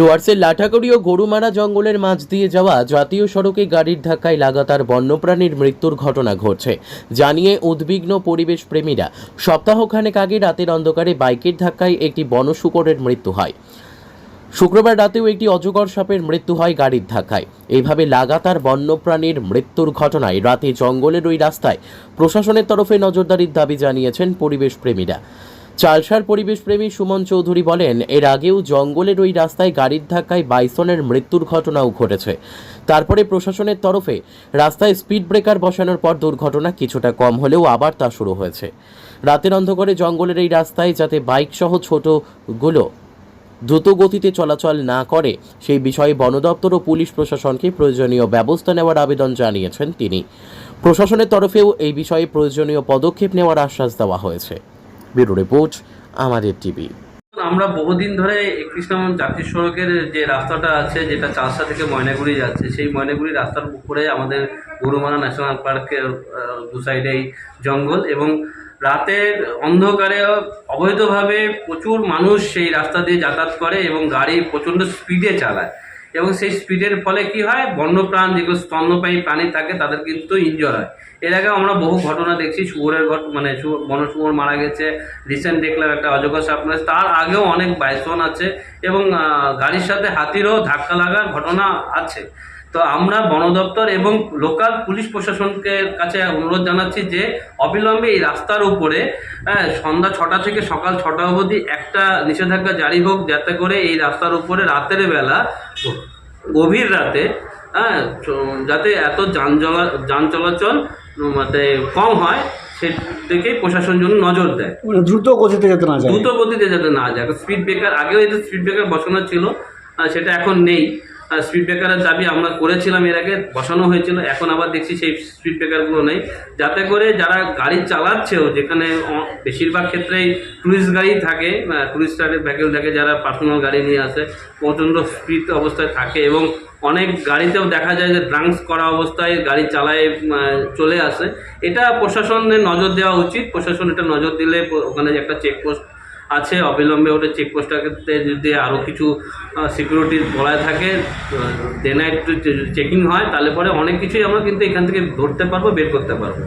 ডুয়ার্সের লাঠাকড়ি ও গরুমারা জঙ্গলের মাঝ দিয়ে যাওয়া জাতীয় সড়কে গাড়ির ধাক্কায় লাগাতার বন্যপ্রাণীর মৃত্যুর ঘটনা ঘটছে। জানিয়ে উদ্বিগ্ন পরিবেশ প্রেমীরা, সপ্তাহখানেক আগে রাতের অন্ধকারে বাইকের ধাক্কায় একটি বনশুকরের মৃত্যু হয়। শুক্রবার রাতেও একটি অজগর সাপের মৃত্যু হয় গাড়ির ধাক্কায়। এইভাবে লাগাতার বন্যপ্রাণীর মৃত্যুর ঘটনায় রাতে জঙ্গলের ওই রাস্তায় প্রশাসনের তরফে নজরদারির দাবি জানিয়েছেন পরিবেশ প্রেমীরা। চালসার পরিবেশপ্রেমী সুমন চৌধুরী বলেন, এর আগেও জঙ্গলের ওই রাস্তায় গাড়ির ধাক্কায় বাইসনের মৃত্যুর ঘটনাও ঘটেছে। তারপরে প্রশাসনের তরফে রাস্তায় স্পিড ব্রেকার বসানোর পর দুর্ঘটনা কিছুটা কম হলেও আবার তা শুরু হয়েছে। রাতের অন্ধকারে জঙ্গলের এই রাস্তায় যাতে বাইক সহ ছোটগুলো দ্রুত গতিতে চলাচল না করে, সেই বিষয়ে বন দপ্তর ও পুলিশ প্রশাসনকে প্রয়োজনীয় ব্যবস্থা নেওয়ার আবেদন জানিয়েছেন তিনি। প্রশাসনের তরফেও এই বিষয়ে প্রয়োজনীয় পদক্ষেপ নেওয়ার আশ্বাস দেওয়া হয়েছে। ব্যুরো রিপোর্ট, আমাদের টিভি। আমরা বহুদিন ধরে একত্রিশ জাতীয় সড়কের যে রাস্তাটা আছে, যেটা চারসা থেকে ময়নাগুড়ি যাচ্ছে, সেই ময়নাগুড়ি রাস্তার উপরে আমাদের গরুমারা ন্যাশনাল পার্কের দু সাইডেই জঙ্গল এবং রাতের অন্ধকারে অবৈধভাবে প্রচুর মানুষ সেই রাস্তা দিয়ে যাতায়াত করে এবং গাড়ি প্রচণ্ড স্পিডে চালায়। এবং সেই স্পিডের ফলে কি হয়? বন্যপ্রাণ যেগুলো স্তন্যপায়ী প্রাণী থাকে তাদের কিন্তু ইনজয় হয়। এর আগে আমরা বহু ঘটনা দেখছি শুয়োরের ঘট মানে শু- বনশুয়োর মারা গেছে রিসেন্ট দেখলাম একটা অজগর সাপ মারা তার আগেও অনেক বাইসন আছে এবং গাড়ির সাথে হাতিরও ধাক্কা লাগার ঘটনা আছে। তো আমরা বন দপ্তর এবং লোকাল পুলিশ প্রশাসনকে কাছে অনুরোধ জানাচ্ছি যে অবিলম্বে এই রাস্তার উপরে হ্যাঁ, সন্ধ্যা ছটা থেকে সকাল ছটা অবধি একটা নিষেধাজ্ঞা জারি হোক যাতে করে এই রাস্তার উপরে রাতের বেলা গভীর রাতে হ্যাঁ যাতে এত যান চলা যান চলাচল মানে কম হয় সেদিকেই প্রশাসন জন্য নজর দেয়। মানে দ্রুত গতিতে যাতে না যায়। দ্রুত গতিতে যাতে না যায়। স্পিড ব্রেকার আগেও এতে স্পিড ব্রেকার বসানো ছিল সেটা এখন নেই। স্পিড ব্রেকারের দাবি আমরা করেছিলাম এর আগে, বসানো হয়েছিল, এখন আবার দেখছি সেই স্পিড ব্রেকারগুলো নেই। যাতে করে যারা গাড়ি চালাচ্ছেও, যেখানে বেশিরভাগ ক্ষেত্রেই টুরিস্ট গাড়ি থাকে টুরিস্টারের ভ্যাকেল থাকে যারা পার্সোনাল গাড়ি নিয়ে আসে, প্রচণ্ড স্পিড অবস্থায় থাকে এবং অনেক গাড়িতেও দেখা যায় যে ড্রাঙ্কস করা অবস্থায় গাড়ি চালায় চলে আসে। এটা প্রশাসনের নজর দেওয়া উচিত। প্রশাসন এটা নজর দিলে ওখানে একটা চেকপোস্ট আছে, অবিলম্বে ওটা চেকপোস্টটাকে যদি আরও কিছু সিকিউরিটি বলায় থাকে ডে নাইট চেকিং হয়, তাহলে পরে অনেক কিছুই আমরা কিন্তু এখান থেকে ধরতে পারব, বের করতে পারব।